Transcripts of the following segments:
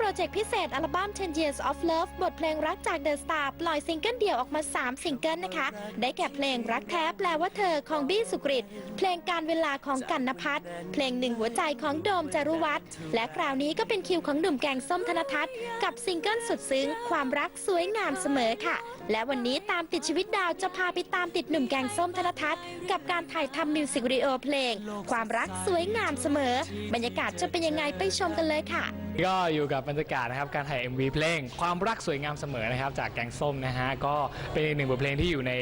โปรเจกต์พิเศษอัลบั้ม 10 Years of Love บทเพลงรักจาก The Star ปล่อยซิงเกิลเดี่ยวออกมา 3 ซิงเกิลนะคะ ได้แก่เพลงรักแท้แปลว่าเธอของบี้สุกริต เพลงการเวลาของกันนพัฒน์เพลงหนึ่งหัวใจของโดมจารุวัฒน์และคราวนี้ก็เป็นคิวของหนุ่มแกงส้มธนทัศน์กับซิงเกิลสุดซึ้ง ความรักสวยงามเสมอค่ะ และวันนี้ตามติดชีวิตดาวจะพาไปตามติดหนุ่มแกงส้มธนทัศน์กับการถ่ายทำมิวสิกวิดีโอเพลง ความรักสวยงามเสมอ บรรยากาศจะเป็นยังไงไปชมกันเลยค่ะ ก็อยู่กับบรรยากาศนะครับการถ่าย MV เพลง ความรักสวยงามเสมอนะครับจากแกงส้มนะฮะก็เป็นอีกหนึ่งบทเพลงที่อยู่ใน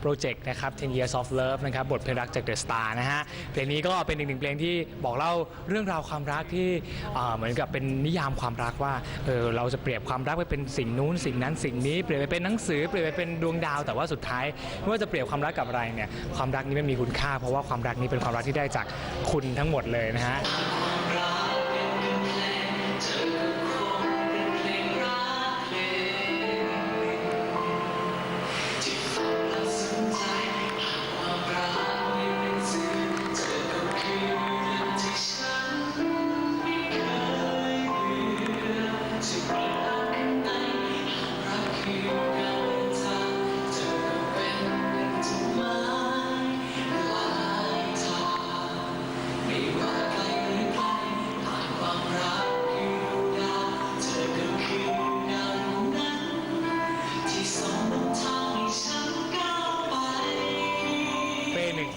โปรเจกต์นะครับ10 Years of Love นะครับบทเพลงรักจาก The Star นะฮะเพลงนี้ก็เป็นอีกหนึ่งเพลงที่บอกเล่าเรื่องราวความรักที่เอ่อเหมือนกับเป็นนิยามความรักว่าเออเราจะเปรียบความรักไปเป็นสิ่งนู้นสิ่งนั้นสิ่งนี้เปรียบไปเป็นหนังสือเปรียบไปเป็นดวงดาว แต่ว่าสุดท้ายไม่ว่าจะเปรียบความรักกับอะไรเนี่ยความรักนี้ไมันมีคุณค่า เพราะว่าความรักนี้เป็นความรักที่ได้จากคุณทั้งหมดเลยนะฮะ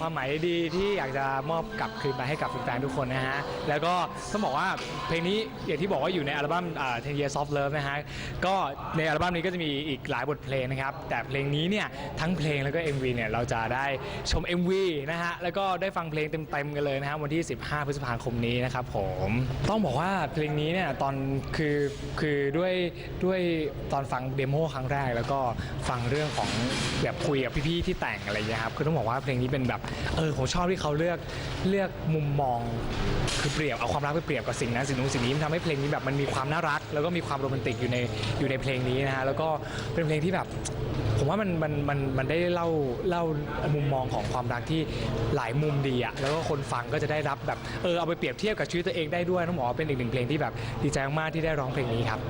ความหมายดีๆที่อยากจะมอบกลับคืนไปให้กับแฟนๆทุกคนนะฮะ แล้วก็ต้องบอกว่าเพลงนี้อย่างที่บอกว่าอยู่ในอัลบั้มอ่า10 Years of Love นะฮะ ก็ในอัลบั้มนี้ก็จะมีอีกหลายบทเพลงนะครับ แต่เพลงนี้เนี่ยทั้งเพลงแล้วก็ MV เนี่ยเราจะได้ชม MV นะฮะ แล้วก็ได้ฟังเพลงเต็มๆกันเลยนะฮะวันที่ 15 พฤษภาคมนี้นะครับผม ต้องบอกว่าเพลงนี้เนี่ยตอนคือคือด้วยด้วยตอนฟังเดโมครั้งแรก แล้วก็ฟังเรื่องของแบบคุยกับพี่ๆที่แต่งอะไรอย่างเงี้ยครับคือต้องบอกว่าเพลงนี้เป็นแบบเออผมชอบที่เขาเลือกเลือกมุมมองคือเปรียบเอาความรักไปเปรียบกับสิ่งนั้นสิ่งนู้นสิ่งนี้มันทำให้เพลงนี้แบบมันมีความน่ารัก แล้วก็มีความโรแมนติกอยู่ในอยู่ในเพลงนี้นะฮะแล้วก็เป็นเพลงที่แบบ ผมว่ามันมันมันมันได้เล่าเล่ามุมมองของความรักที่หลายมุมดีอะแล้วก็คนฟังก็จะได้รับแบบเออเอาไปเปรียบเทียบกับชีวิตตัวเองได้ด้วยต้องบอเป็นอีกหนึ่งเพลงที่แบบดีใจมากๆที่ได้ร้องเพลงนี้ครับ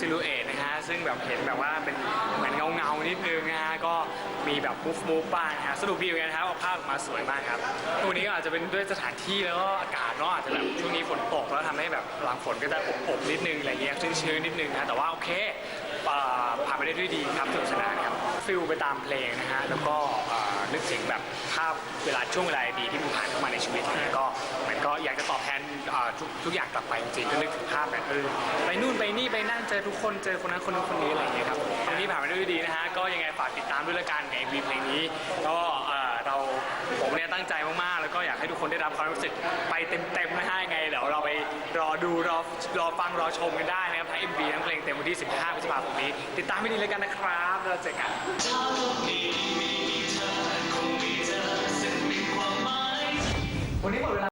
ซิลูเอตนะฮะซึ่งแบบเห็นแบบว่าเป็นเหมือนเงาเงาๆนิดนึงนะฮะก็มีแบบมูฟมูฟบ้างนะฮะสนุกดีเหมือนกันนะครับภาพออกมาสวยมากครับตัวนี้ก็อาจจะเป็นด้วยสถานที่แล้วก็อากาศเนาะอาจจะแบบช่วงนี้ฝนตกแล้วทำให้แบบหลังฝนก็จะอบๆนิดนึงอะไรเงี้ยชื้นๆนิดนึงนะแต่ว่าโอเคเอ่อผ่านไปได้ด้วยดีครับสนุกสนานครับฟิลไปตามเพลงนะฮะแล้วก็เอ่อนึกถึงแบบภาพเวลาช่วงเวลาดีที่มันผ่านเข้ามาในชีวิตเนี่ยก็ ก็อยากจะตอบแทนทุกทุกอย่างกลับไปจริงๆก็นึกถึงภาพแบบเออไปนู่นไปนี่ไปนั่นเจอทุกคนเจอคนนั้นคนนู้นคนนี้อะไรอย่างเงี้ยครับวันนี้ผ่านไปด้วยดีนะฮะก็ยังไงฝากติดตามด้วยละกันในวีเพลงนี้ ก็เราผมเนี่ยตั้งใจมากๆ แล้วก็อยากให้ทุกคนได้รับความรู้สึกไปเต็มๆนะฮะยังไงเดี๋ยวเราไปรอดูรอรอฟังรอชมกันได้นะครับทั้ง MV ทั้งเพลงเต็มวันที่ 15พฤษภาคมนี้ ติดตามให้ดีเลยกันนะครับแล้วเราเจอกันวันนี้หมดเวลา